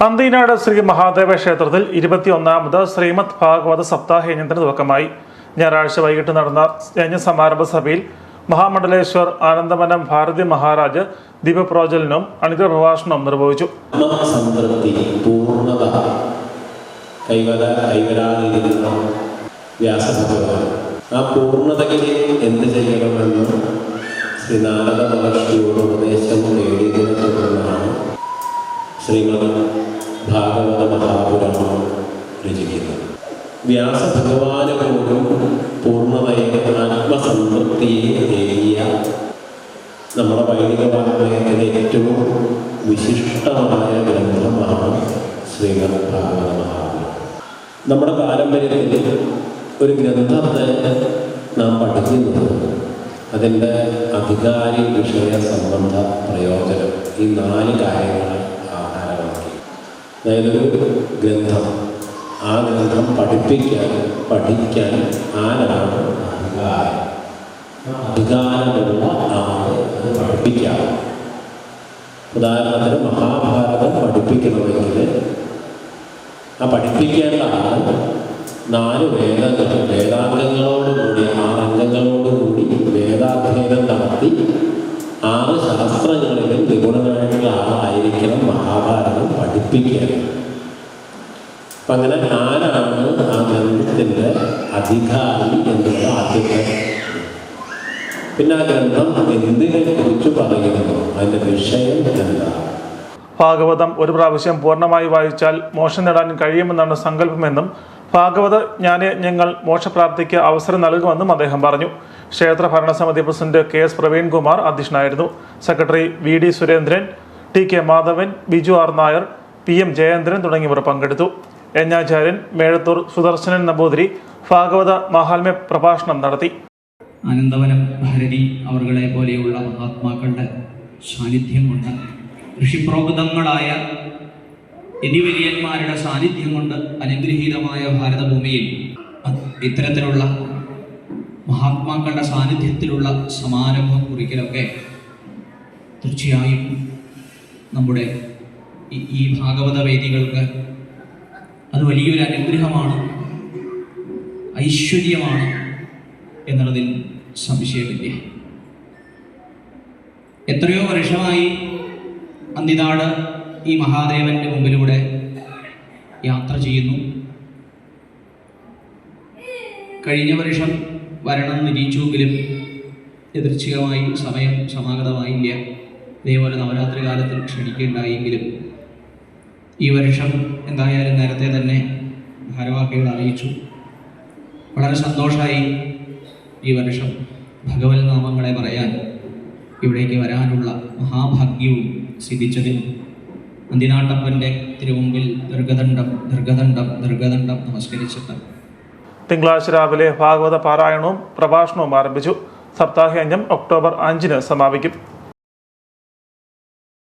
അന്തീനാട് ശ്രീ മഹാദേവ ക്ഷേത്രത്തിൽ ഇരുപത്തിയൊന്നാമത് ശ്രീമദ് ഭാഗവത സപ്താഹ യജ്ഞത്തിന് തുടക്കമായി. ഞായറാഴ്ച വൈകിട്ട് നടന്ന യജ്ഞ സമാരംഭ സഭയിൽ മഹാമണ്ഡലേശ്വർ ആനന്ദമനം ഭാരതി മഹാരാജ് ദീപപ്രോജ്വലനവും അണിത പ്രഭാഷണവും നിർവഹിച്ചു ആ പൂർണതയ്ക്ക് എന്ത് ചെയ്യണമെന്ന് ശ്രീ മഹർഷിയോട് ഉപദേശം നേടിയതിനെ തുടർന്നാണ് ശ്രീമദ് രചിക്കുന്നത്. വ്യാസഭഗവാന് പോലും പൂർണതയെ ആത്മസംതൃപ്തിയെ നേടിയ നമ്മുടെ വൈദിക വാങ്മയത്തിലെ ഏറ്റവും വിശിഷ്ടമായ ഗ്രന്ഥമാണ് ഭാഗവത നമ്മുടെ പാരമ്പര്യത്തിൽ ഒരു ഗ്രന്ഥത്തെ നാം പഠിക്കുന്നത് അതിന്റെ അധികാരി വിഷയ സംബന്ധ പ്രയോജനം ഈ നാല് കാര്യങ്ങളെ ആധാരമാക്കി. അതായത് ഒരു ഗ്രന്ഥം ആ ഗ്രന്ഥം പഠിപ്പിക്കാൻ പഠിക്കാൻ ആരാണ് അധികാരം? അധികാരമുള്ള ആളെ അത് പഠിപ്പിക്കാം. ഉദാഹരണത്തിന് മഹാഭാരതം പഠിപ്പിക്കണമെങ്കിൽ ആ പഠിപ്പിക്കേണ്ട ആൾ നാല് വേദങ്ങൾ വേദാംഗങ്ങളോടുകൂടി ആറ് അംഗങ്ങളോടുകൂടി വേദാധ്യയനം നടത്തി ആറ് ശാസ്ത്രങ്ങളിലും നിപുണനായിട്ടുള്ള ആളായിരിക്കണം മഹാഭാരതം പഠിപ്പിക്കാൻ. അപ്പം അങ്ങനെ ആരാണ് ആ ഗ്രന്ഥത്തിന്റെ അധികാരി എന്നുള്ള ആദ്യത്തെ പിന്നെ ആ ഗ്രന്ഥം എന്തിനെ കുറിച്ച് പറയുന്നു? അതിന്റെ വിഷയം എന്താണ് ഭാഗവതം ഒരു പ്രാവശ്യം പൂർണമായി വായിച്ചാൽ മോശം നേടാൻ കഴിയുമെന്നാണ് സങ്കല്പമെന്നും ഭാഗവത ജ്ഞാനയജ്ഞങ്ങൾ മോക്ഷപ്രാപ്തിക്ക് അവസരം നൽകുമെന്നും അദ്ദേഹം പറഞ്ഞു. ക്ഷേത്ര ഭരണസമിതി പ്രസിഡന്റ് കെ എസ് പ്രവീൺകുമാർ അധ്യക്ഷനായിരുന്നു. Secretary V D Surendran T K Madhavan Biju R Nair P M Jayendran തുടങ്ങിയവർ പങ്കെടുത്തു. യജ്ഞാചാര്യൻ മേഴത്തൂർ സുദർശനൻ നമ്പൂതിരി ഭാഗവത മഹാത്മ്യ പ്രഭാഷണം നടത്തി. ആനന്ദവനം ഭാരതി അവർകളെ പോലെയുള്ള മഹാത്മാക്കളുടെ സാന്നിധ്യം കൊണ്ട് ഋഷിപ്രോഗതങ്ങളായ എതിവര്യന്മാരുടെ സാന്നിധ്യം കൊണ്ട് അനുഗ്രഹീതമായ ഭാരതഭൂമിയിൽ ഇത്തരത്തിലുള്ള മഹാത്മാക്കളുടെ സാന്നിധ്യത്തിലുള്ള സമാരംഭം കുറിക്കലൊക്കെ തീർച്ചയായും നമ്മുടെ ഈ ഭാഗവത വേദികൾക്ക് അത് വലിയൊരു അനുഗ്രഹമാണ്. ഐശ്വര്യമാണ് എന്നുള്ളതിൽ സംശയമില്ല? എത്രയോ വർഷമായി അന്തിനാട് ഈ മഹാദേവന്റെ മുമ്പിലൂടെ യാത്ര ചെയ്യുന്നു. കഴിഞ്ഞ വർഷം വരണം നിരീക്ഷുവെങ്കിലും എതിർച്ഛികമായി സമയം സമാഗതമായില്ല. അതേപോലെ നവരാത്രി കാലത്തിൽ ക്ഷണിക്കുകയുണ്ടായെങ്കിലും ഈ വർഷം എന്തായാലും നേരത്തെ തന്നെ ഭാരവാഹികൾ അറിയിച്ചു. വളരെ സന്തോഷമായി ഈ വർഷം ഭഗവത് നാമങ്ങളെ പറയാൻ ഇവിടേക്ക് വരാനുള്ള മഹാഭാഗ്യവും സിദ്ധിച്ചതിനും അന്തിനാട്ടപ്പന്റെ തിരുമുമ്പിൽ ദീർഘദണ്ഡം ദീർഘദണ്ഡം ദീർഘദണ്ഡം നമസ്കരിച്ചിട്ട്. തിങ്കളാഴ്ച രാവിലെ ഭാഗവത പാരായണവും പ്രഭാഷണവും ആരംഭിച്ചു. സപ്താഹയജ്ഞം ഒക്ടോബർ അഞ്ചിന് സമാപിക്കും.